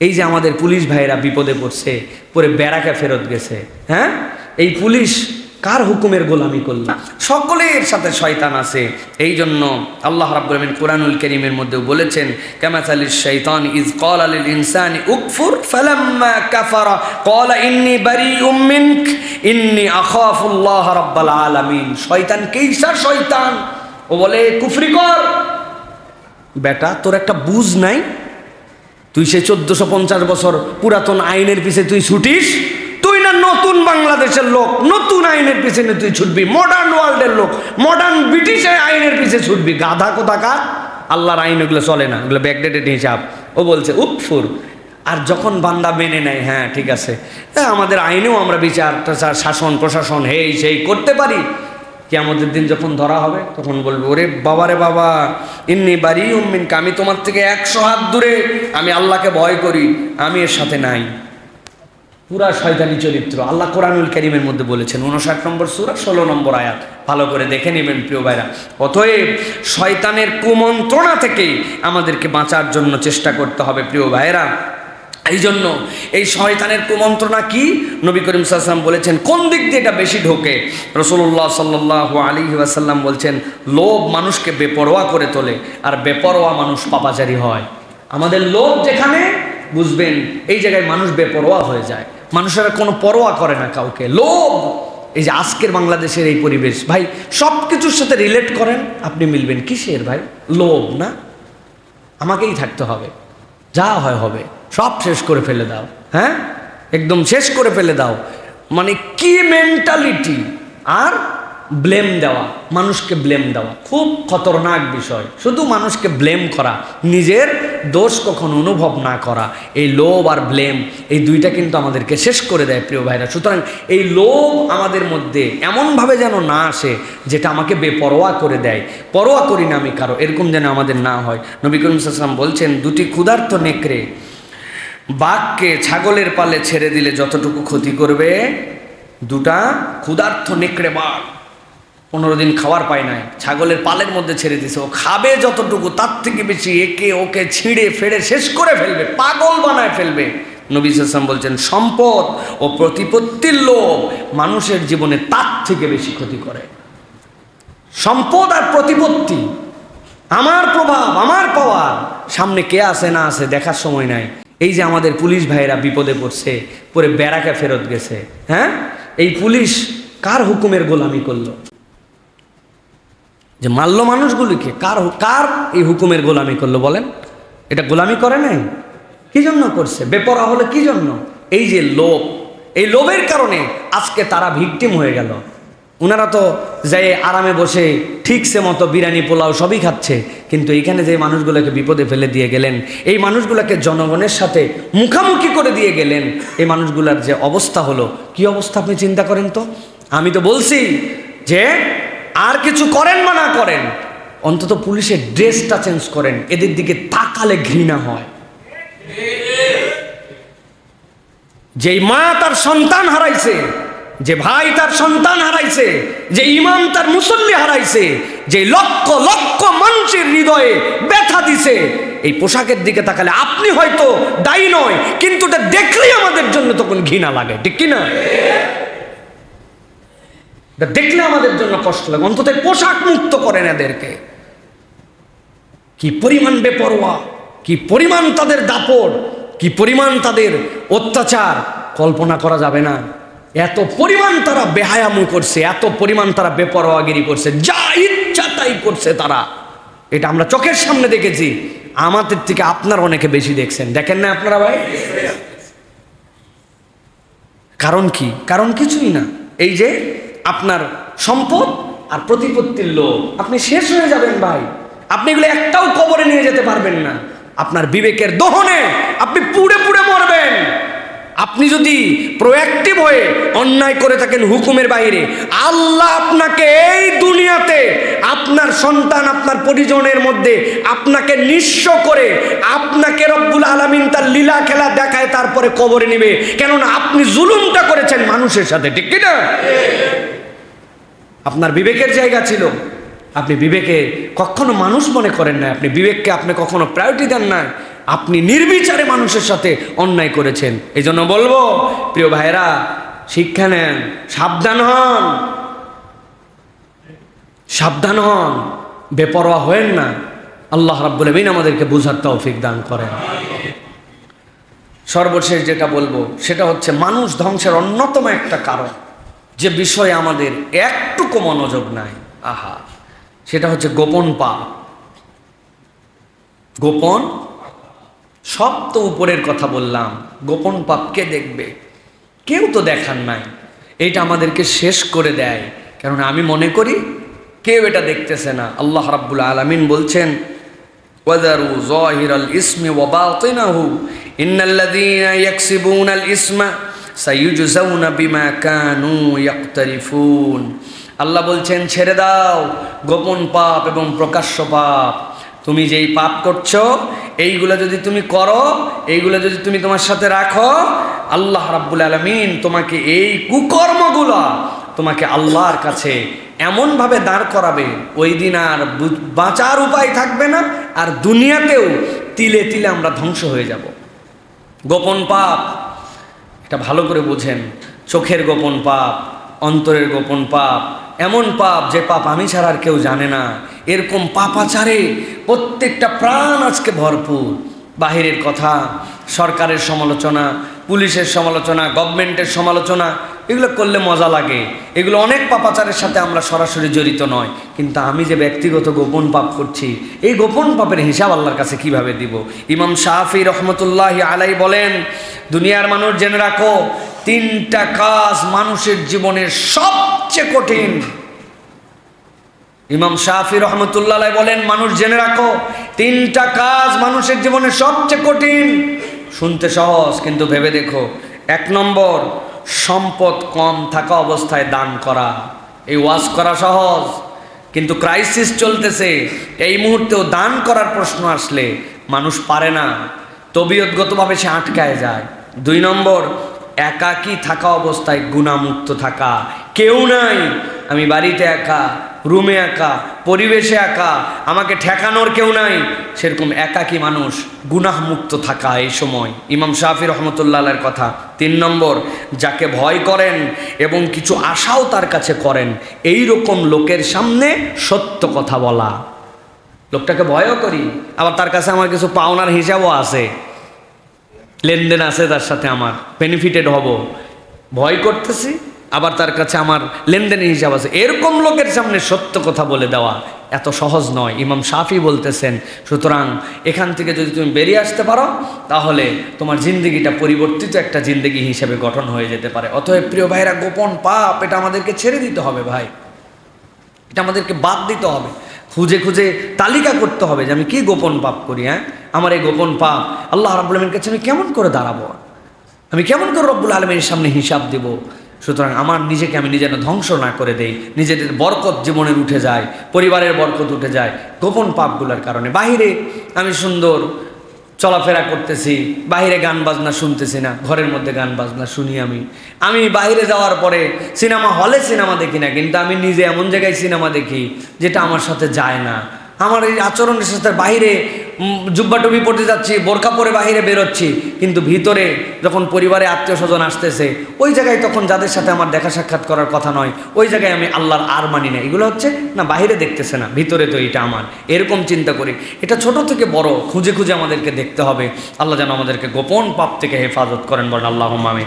এই যে আমাদের পুলিশ ভাইয়েরা বিপদে পড়ছে, পরে বেড়াকে ফেরত গেছে হ্যাঁ? এই পুলিশ কার হুকুমের গোলামি করল? সকলের সাথে শয়তান আছে। এই জন্য আল্লাহ রাব্বুল আলামিন কোরআনুল কারীমের মধ্যেও বলেছেন, কামাসালিশ শাইতান ইজ ক্বালা লিল ইনসানি উকফুর ফালাম্মা কাফারা, ক্বালা ইন্নী বারিউম মিনক, ইন্নী আখাফুল্লাহ রাব্বাল আলামিন। শয়তান কেইসার শয়তান? ও বলে, কুফরি কর। বেটা, তোর একটা বুঝ নাই? তুই সে চোদ্দশো পঞ্চাশ বছর পুরাতন আইনের পিছে তুই ছুটিস? তুই না নতুন বাংলাদেশের লোক? নতুন আইনের পিছনে তুই ছুটবি? মডার্ন ওয়ার্ল্ডের লোক? মডার্ন ব্রিটিশের আইনের পিছে ছুটবি? গাধা কোথাকার? আল্লাহর আইন ওগুলো চলে না, ওগুলো ব্যাকডেটেড হিসাব। ও বলছে উপফুর আর যখন বান্দা মেনে নেয় হ্যাঁ ঠিক আছে। আমাদের আইনেও আমরা বিচার শাসন, প্রশাসন, হেই, সেই করতে পারি। কি আমাদের দিন যখন ধরা হবে, তখন বলবে, ওরে বাবারে বাবা, ইন্নি বাড়ি উম্মিনকে আমি তোমার থেকে একশো হাত দূরে, আমি আল্লাহকে ভয় করি, আমি এর সাথে নাই। পুরা শয়তানি চরিত্র। আল্লাহ কোরআনুল করিমের মধ্যে বলেছেন, উনষাট নম্বর সুরা, ষোলো নম্বর আয়াত। ভালো করে দেখে নেবেন, প্রিয় ভাইরা। অতএব শয়তানের কুমন্ত্রণা থেকে আমাদেরকে বাঁচার জন্য চেষ্টা করতে হবে, প্রিয় ভাইরা এই জন্য এই শয়তানের কুমন্ত্রণা কি? নবী করিম সাল্লাম বলেছেন, কোন দিক দিয়ে এটা বেশি ঢোকে? রসুল্লাহ সাল্লাহ আলী ওয়াসাল্লাম বলছেন, লোভ মানুষকে বেপরোয়া করে তোলে, আর বেপরোয়া মানুষ পাপাচারী হয়। আমাদের লোভ যেখানে, বুঝবেন, এই জায়গায় মানুষ বেপরোয়া হয়ে যায়। মানুষেরা কোনো পরোয়া করে না কাউকে। লোভ! এই যে আজকের বাংলাদেশের এই পরিবেশ। ভাই সব কিছুর সাথে রিলেট করেন, আপনি মিলবেন। কিসের ভাই? লোভ না? আমাকেই থাকতে হবে। যা হয় হবে। সব শেষ করে ফেলে দাও হ্যাঁ? একদম শেষ করে ফেলে দাও। মানে কি মেন্টালিটি আর ব্লেম দেওয়া, মানুষকে ব্লেম দেওয়া। খুব খতরনাক বিষয়। শুধু মানুষকে ব্লেম করা, নিজের দোষ কখনো অনুভব না করা। এই লোভ আর ব্লেম এই দুইটা কিন্তু আমাদেরকে শেষ করে দেয়, প্রিয় ভাইরা। সুতরাং এই লোভ আমাদের মধ্যে এমনভাবে যেন না আসে, যেটা আমাকে বেপরোয়া করে দেয়। পরোয়া করি না আমি কারও, এরকম যেন আমাদের না হয়। নবী করিম সাল্লাম বলছেন, দুটি ক্ষুধার্ত নেকড়ে বাঘকে ছাগলের পালে ছেড়ে দিলে যতটুকু ক্ষতি করবে, দুটা ক্ষুধার্থ নেকড়ে বাঘ। পনেরো দিন খাবার পায় নাই, ছাগলের পালের মধ্যে ছেড়ে দিছে। ও খাবে যতটুকু, তার থেকে বেশি একে ওকে ছিঁড়ে ফেড়ে শেষ করে ফেলবে, পাগল বানায় ফেলবে। নবী সাল্লাম বলছেন, সম্পদ ও প্রতিপত্তির লোভ মানুষের জীবনে তার থেকে বেশি ক্ষতি করে। সম্পদ আর প্রতিপত্তি, আমার প্রভাব, আমার পাওয়ার সামনে কে আছে না আছে দেখার সময় নাই। এই যে আমাদের পুলিশ ভাইয়েরা বিপদে পড়ছে, পরে বেড়াকে ফেরত গেছে হ্যাঁ? এই পুলিশ কার হুকুমের গোলামি করল? যে মারল মানুষগুলিকে, কার কার এই হুকুমের গোলামি করল বলেন? এটা গোলামি করে নাই? কি জন্য করছে? বেপরা হলে কি জন্য? এই যে লোভ, এই লোভের কারণে আজকে তারা ভিকটিম হয়ে গেল। ওনারা তো যাই আরামে বসে ঠিকসে মতো বিরিয়ানি, পোলাও সবই খাচ্ছে। কিন্তু এইখানে যে মানুষগুলোকে বিপদে ফেলে দিয়ে গেলেন, এই মানুষগুলোকে জনগণের সাথে মুখামুখি করে দিয়ে গেলেন, এই মানুষগুলার যে অবস্থা হলো, কি অবস্থা আপনি চিন্তা করেন তো? আমি তো বলছি যে, আর কিছু করেন বা না করেন, অন্তত পুলিশের ড্রেসটা চেঞ্জ করেন, এদের দিকে তাকালে ঘৃণা হয়। যেই মা তার সন্তান হারাইছে যে ভাই তার সন্তান হারাইছে, যে ইমাম তার মুসল্লি হারাইছে, যে লক্ষ লক্ষ মানুষের হৃদয়ে ব্যথা দিছে, এই পোশাকের দিকে তাকালে আপনি হয়তো দায়ী নয়, কিন্তু এটা দেখলেই আমাদের জন্য তখন ঘৃণা লাগে, ঠিক কিনা? এটা দেখলে আমাদের জন্য কষ্ট লাগে, অন্তত পোশাক মুক্ত করেন এদেরকে। কি পরিমাণ বেপরোয়া, কি পরিমাণ তাদের দাপট, কি পরিমাণ তাদের অত্যাচার, কল্পনা করা যাবে না। এত পরিমাণ তারা বেহায়ামু করছে, এত পরিমাণ তারা বেপরোয়াগিরি করছে, যা ইচ্ছা তাই করছে তারা। এটা আমরা চোখের সামনে দেখেছি, আমাদের থেকে আপনার অনেকে বেশি দেখছেন। দেখেন না আপনারা ভাই? কারণ কি? কারণ কিছুই না। এই যে আপনার সম্পদ আর প্রতিপত্তির লোভ। আপনি শেষ হয়ে যাবেন ভাই। আপনি এগুলো একটাও কবরে নিয়ে যেতে পারবেন না। আপনার বিবেকের দহনে আপনি পুড়ে পুড়ে আপনি যদি প্রোয়াক্টিভ হয়ে অন্যায় করে থাকেন হুকুমের বাইরে, আল্লাহ আপনাকে এই দুনিয়াতে আপনার সন্তান, আপনার পরিজনের মধ্যে আপনাকে নিঃস্ব করে আপনাকে রব্বুল আলমিন তার লীলা খেলা দেখায়, তারপরে কবরে নেবে। কেননা আপনি জুলুমটা করেছেন মানুষের সাথে, ঠিক কিনা? আপনার বিবেকের জায়গা ছিল। আপনি বিবেকে কখনো মানুষ মনে করেন না আপনি বিবেককে আপনি কখনো প্রায়োরিটি দেন না আপনি নির্বিচারে মানুষের সাথে অন্যায় করেছেন। এই জন্য বলব, প্রিয় ভাইরা শিক্ষা নেন, সাবধান হন। সাবধান হন, বেপরোয়া হয়েন না। আল্লাহ রাব্বুল আমিন আমাদেরকে বুঝার তৌফিক দান করেন। সর্বশেষ যেটা বলব, সেটা হচ্ছে মানুষ ধ্বংসের অন্যতম একটা কারণ। যে বিষয়ে আমাদের একটুকু মনোযোগ নাই। আহা, সেটা হচ্ছে গোপন পাপ। গোপন সব তো উপরের কথা বললাম, গোপন পাপ কে দেখবে। কেউ তো দেখার নাই। এটা আমাদেরকে শেষ করে দেয়। কারণ আমি মনে করি, কেউ এটা দেখতেছে না। আল্লাহ রাব্বুল আলামিন বলছেন ওয়াদারু যাহিরাল ইসমি ওয়া বাতিনাহু। ইন্নাল্লাযীনা ইয়াকসিবুনাল ইসমা সাইয়ুজজাউনা বিমা কানু ইয়াকতারিফুন। আল্লাহ বলছেন, ছেড়ে দাও। গোপন পাপ এবং প্রকাশ্য পাপ। তুমি যেই পাপ করছ এইগুলো যদি তুমি করো, এইগুলো যদি তুমি তোমার সাথে রাখো, আল্লাহ রাব্বুল আলমিন তোমাকে এই কুকর্মগুলো তোমাকে আল্লাহর কাছে এমনভাবে দাঁড় করাবে, ওই দিন আর বাঁচার উপায় থাকবে না, আর দুনিয়াতেও তিলে তিলে আমরা ধ্বংস হয়ে যাব। গোপন পাপ, এটা ভালো করে বুঝেন, চোখের গোপন পাপ, অন্তরের গোপন পাপ, এমন পাপ যে পাপ আমি ছাড়া আর কেউ জানে না। এরকম পাপাচারে প্রত্যেকটা প্রাণ আজকে ভরপুর। বাহিরের কথা, সরকারের সমালোচনা, পুলিশের সমালোচনা গভর্নমেন্টের সমালোচনা, এগুলো করলে মজা লাগে। এগুলো অনেক পাপাচারের সাথে আমরা সরাসরি জড়িত নয়। কিন্তু আমি যে ব্যক্তিগত গোপন পাপ করছি, এই গোপন পাপের হিসাব আল্লাহর কাছে কীভাবে দিব? ইমাম শাহি রহমতুল্লাহ আলাই বলেন, দুনিয়ার মানুষ জেনে রাখো, তিনটা কাজ মানুষের জীবনের সবচেয়ে কঠিন। ইমাম শাহি রহমতুল্লাহ বলেন, মানুষ জেনে রাখো, তিনটা কাজ মানুষের জীবনে সবচেয়ে কঠিন। শুনতে সহজ, কিন্তু ভেবে দেখো। এক নম্বর, সম্পদ কম থাকা অবস্থায় দান করা। এই ওয়াজ করা সহজ, কিন্তু ক্রাইসিস চলতেছে। এই মুহূর্তেও দান করার প্রশ্ন আসলে মানুষ পারে না। তবিয়তগতভাবে সে আটকায় যায়। দুই নম্বর, একাকী থাকা অবস্থায় গুণামুক্ত থাকা। কেউ নাই। আমি বাড়িতে একা, রুমে একা, পরিবেশে একা, আমাকে ঠেকানোর কেউ নাই। সেরকম একাকী মানুষ গুনাহমুক্ত থাকা এই সময়। ইমাম শাহি রহমতুল্লাহের কথা। তিন নম্বর, যাকে ভয় করেন এবং কিছু আশাও তার কাছে করেন এই রকম লোকের সামনে সত্য কথা বলা। লোকটাকে ভয়ও করি। আবার তার কাছে আমার কিছু পাওনার হিসাবও আছে। লেনদেন আছে তার সাথে আমার। বেনিফিটেড হব। ভয় করতেছি। আবার তার কাছে আমার লেনদেনের হিসাব আছে। এরকম লোকের সামনে সত্য কথা বলে দেওয়া এত সহজ নয়। ইমাম সাফি বলতেছেন, সুতরাং এখান থেকে যদি তুমি বেরিয়ে আসতে পারো, তাহলে তোমার জিন্দগিটা পরিবর্তিত একটা জিন্দগি হিসেবে গঠন হয়ে যেতে পারে। অতএব প্রিয় ভাইরা, গোপন পাপ, এটা আমাদেরকে ছেড়ে দিতে হবে ভাই। এটা আমাদেরকে বাদ দিতে হবে। খুঁজে খুঁজে তালিকা করতে হবে যে আমি কি গোপন পাপ করি হ্যাঁ? আমার এই গোপন পাপ আল্লাহ রাব্বুল আলমীর কাছে আমি কেমন করে দাঁড়াবো? আমি কেমন করে রব্বুল আলমীর সামনে হিসাব দেব? সুতরাং আমার নিজেকে আমি নিজে যেন ধ্বংস না করে দেই নিজেদের বরকত জীবনের উঠে যায় পরিবারের বরকত উঠে যায় গোপন পাপগুলোর কারণে। বাহিরে আমি সুন্দর চলাফেরা করতেছি বাইরে গান বাজনা শুনতেছি না ঘরের মধ্যে গান বাজনা শুনি আমি। আমি বাইরে যাওয়ার পরে সিনেমা হলে সিনেমা দেখি না কিন্তু আমি নিজে এমন জায়গায় সিনেমা দেখি যেটা আমার সাথে যায় না। আমার এই আচরণের সাথে উম, জুব্বা টুপি পড়তে যাচ্ছি বোরকা পরে বাইরে বেরোচ্ছি, কিন্তু ভিতরে যখন পরিবারে আত্মীয় স্বজন আসতেছে, ওই জায়গায় তখন যাদের সাথে আমার দেখা সাক্ষাৎ করার কথা নয়, ওই জায়গায় আমি আল্লাহর আর মানি না। এগুলো হচ্ছে, না বাইরে দেখতেছে না, ভিতরে তো এটা আমার। এরকম চিন্তা করি। এটা ছোট থেকে বড়, খুঁজে খুঁজে আমাদেরকে দেখতে হবে। আল্লাহ যেন আমাদেরকে গোপন পাপ থেকে হেফাজত করেন বলেন আল্লাহ মামে